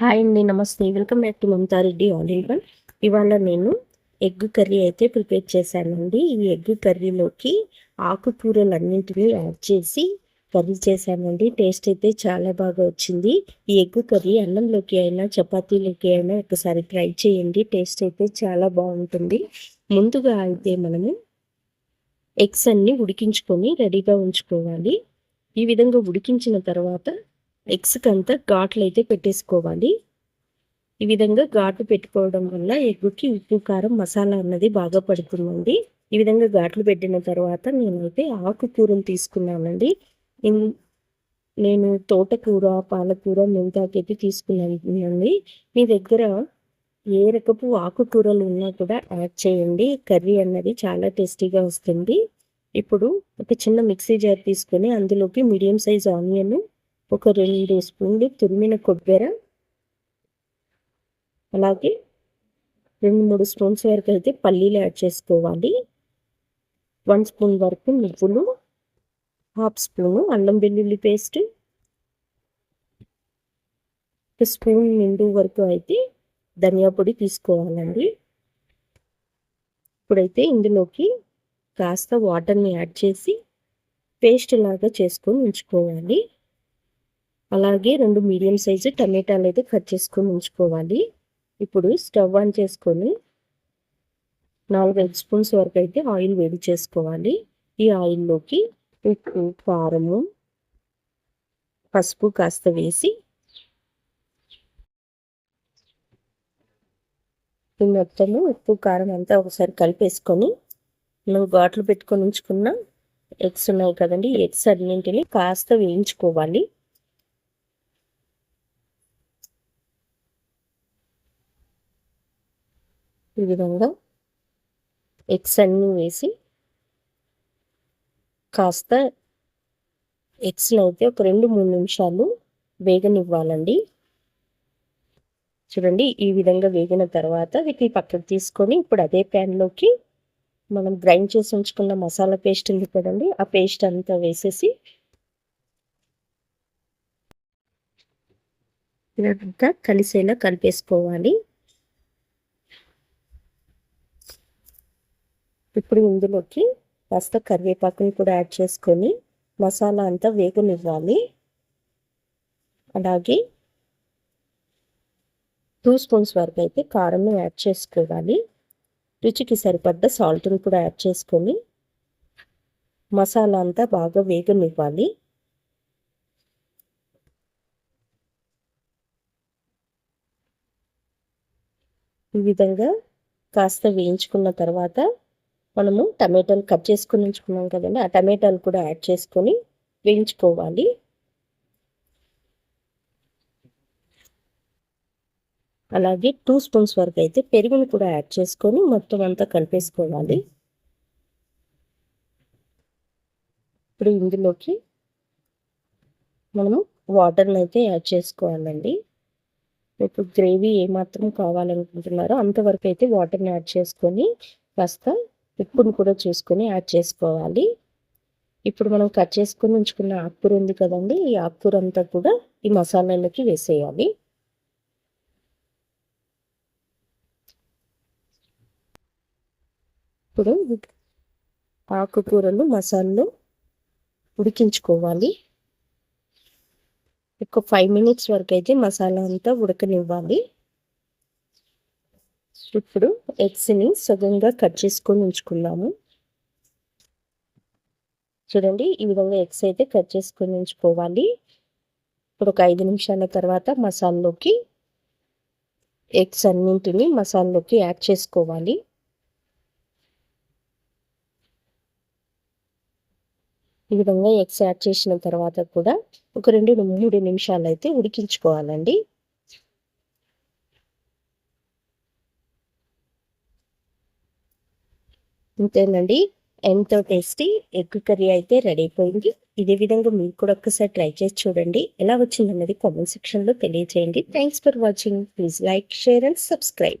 Hi అండి నమస్తే. Welcome back to Mamata Reddy all in one. ఇవాళ నేను ఎగ్ కర్రీ అయితే ప్రిపేర్ చేశానండి. ఈ ఎగ్ కర్రీలోకి ఆకుకూరలు అన్నింటినీ యాడ్ చేసి కర్రీ చేశానండి. టేస్ట్ అయితే చాలా బాగా వచ్చింది. ఈ ఎగ్ కర్రీ అన్నంలోకి అయినా చపాతీలోకి అయినా ఒకసారి ట్రై చేయండి. టేస్ట్ అయితే చాలా బాగుంటుంది. ముందుగా అయితే మనము ఎగ్స్ అన్ని ఉడికించుకొని రెడీగా ఉంచుకోవాలి. ఈ విధంగా ఉడికించిన తర్వాత ఎగ్స్కి అంతా ఘాట్లు అయితే పెట్టేసుకోవాలి. ఈ విధంగా ఘాటు పెట్టుకోవడం వల్ల ఎగ్గుకి ఉప్పు కారం మసాలా అన్నది బాగా పడుతుందండి. ఈ విధంగా ఘాట్లు పెట్టిన తర్వాత నేనైతే ఆకుకూరలు తీసుకున్నానండి. నేను తోటకూర పాలకూర మెంతాకైతే తీసుకున్నానండి. మీ దగ్గర ఏ రకపు ఆకుకూరలు ఉన్నా కూడా యాడ్ చేయండి. కర్రీ అన్నది చాలా టేస్టీగా వస్తుంది. ఇప్పుడు ఒక చిన్న మిక్సీ జార్ తీసుకొని అందులోకి మీడియం సైజ్ ఆనియన్ ఒక రెండు స్పూన్లు తురిమిన కొబ్బరి. అలాగే రెండు మూడు స్పూన్స్ వరకు అయితే పల్లీలు యాడ్ చేసుకోవాలి. వన్ స్పూన్ వరకు నువ్వులు హాఫ్ స్పూను అల్లం వెల్లుల్లి పేస్ట్. ఒక స్పూన్ నిండు వరకు అయితే ధనియా పొడి తీసుకోవాలండి. ఇప్పుడైతే ఇందులోకి కాస్త వాటర్ని యాడ్ చేసి పేస్ట్ లాగా చేసుకొని ఉంచుకోవాలి. అలాగే రెండు మీడియం సైజు టమాటాలు అయితే కట్ చేసుకొని ఉంచుకోవాలి. ఇప్పుడు స్టవ్ ఆన్ చేసుకొని నాలుగు ఐదు స్పూన్స్ వరకు అయితే ఆయిల్ వేడి చేసుకోవాలి. ఈ ఆయిల్లోకి ఉప్పు కారము పసుపు కాస్త వేసి ఈ మొత్తము ఉప్పు కారం అంతా ఒకసారి కలిపేసుకొని నువ్వు ఘాట్లు పెట్టుకొని ఉంచుకున్న ఎగ్స్ ఉన్నాయి కదండి ఎగ్స్ అన్నింటినీ కాస్త వేయించుకోవాలి. ఈ విధంగా ఎగ్స్ అన్నీ వేసి కాస్త ఎగ్స్లో అయితే ఒక రెండు మూడు నిమిషాలు వేగనివ్వాలండి. చూడండి ఈ విధంగా వేగిన తర్వాత వీటిని పక్కకు తీసుకొని ఇప్పుడు అదే ప్యాన్లోకి మనం గ్రైండ్ చేసి ఉంచుకున్న మసాలా పేస్ట్ ఉంది కదండి ఆ పేస్ట్ అంతా వేసేసి ఇదంతా కలిసేలా కలిపేసుకోవాలి. ఇప్పుడు ఇందులోకి కాస్త కరివేపాకుని కూడా యాడ్ చేసుకొని మసాలా అంతా వేగనివ్వాలి. అలాగే టూ స్పూన్స్ వరకు అయితే కారం యాడ్ చేసుకోవాలి. రుచికి సరిపడ్డ సాల్ట్ని కూడా యాడ్ చేసుకొని మసాలా అంతా బాగా వేగనివ్వాలి. ఈ విధంగా కాస్త వేయించుకున్న తర్వాత మనము టమాటాలు కట్ చేసుకుని ఉంచుకున్నాం కదండి. ఆ టమాటాలు కూడా యాడ్ చేసుకొని వేయించుకోవాలి. అలాగే టూ స్పూన్స్ వరకు అయితే పెరుగును కూడా యాడ్ చేసుకొని మొత్తం అంతా కలిపేసుకోవాలి. ఇప్పుడు ఇందులోకి మనము వాటర్ని అయితే యాడ్ చేసుకోవాలండి. ఇప్పుడు గ్రేవీ ఏమాత్రం కావాలనుకుంటున్నారో అంతవరకు అయితే వాటర్ని యాడ్ చేసుకొని కాస్త ఉప్పును కూడా చూసుకొని యాడ్ చేసుకోవాలి. ఇప్పుడు మనం కట్ చేసుకొని ఉంచుకున్న ఆకుకూర ఉంది కదండి ఈ ఆకుకూర అంతా కూడా ఈ మసాలాలకి వేసేయాలి. ఇప్పుడు ఆకుకూరలు మసాలాలు ఉడికించుకోవాలి. ఒక ఫైవ్ మినిట్స్ వరకు అయితే మసాలా అంతా ఉడకనివ్వాలి. ఇప్పుడు ఎగ్స్ని సగంగా కట్ చేసుకొని ఉంచుకున్నాము చూడండి ఈ విధంగా ఎగ్స్ అయితే కట్ చేసుకొని ఉంచుకోవాలి. ఇప్పుడు ఒక ఐదు నిమిషాల తర్వాత మసాలాలోకి ఎగ్స్ అన్నింటిని మసాలాలోకి యాడ్ చేసుకోవాలి. ఈ విధంగా ఎగ్స్ యాడ్ చేసిన తర్వాత కూడా ఒక రెండు మూడు నిమిషాలు అయితే ఉడికించుకోవాలండి. ఇంతేనండి. ఎంతో టేస్టీ ఎగ్ కర్రీ అయితే రెడీ అయిపోయింది. ఇదే విధంగా మీరు కూడా ఒక్కసారి ట్రై చేసి చూడండి. ఎలా వచ్చిందన్నది కామెంట్ సెక్షన్లో తెలియజేయండి. Thanks for watching please like share and subscribe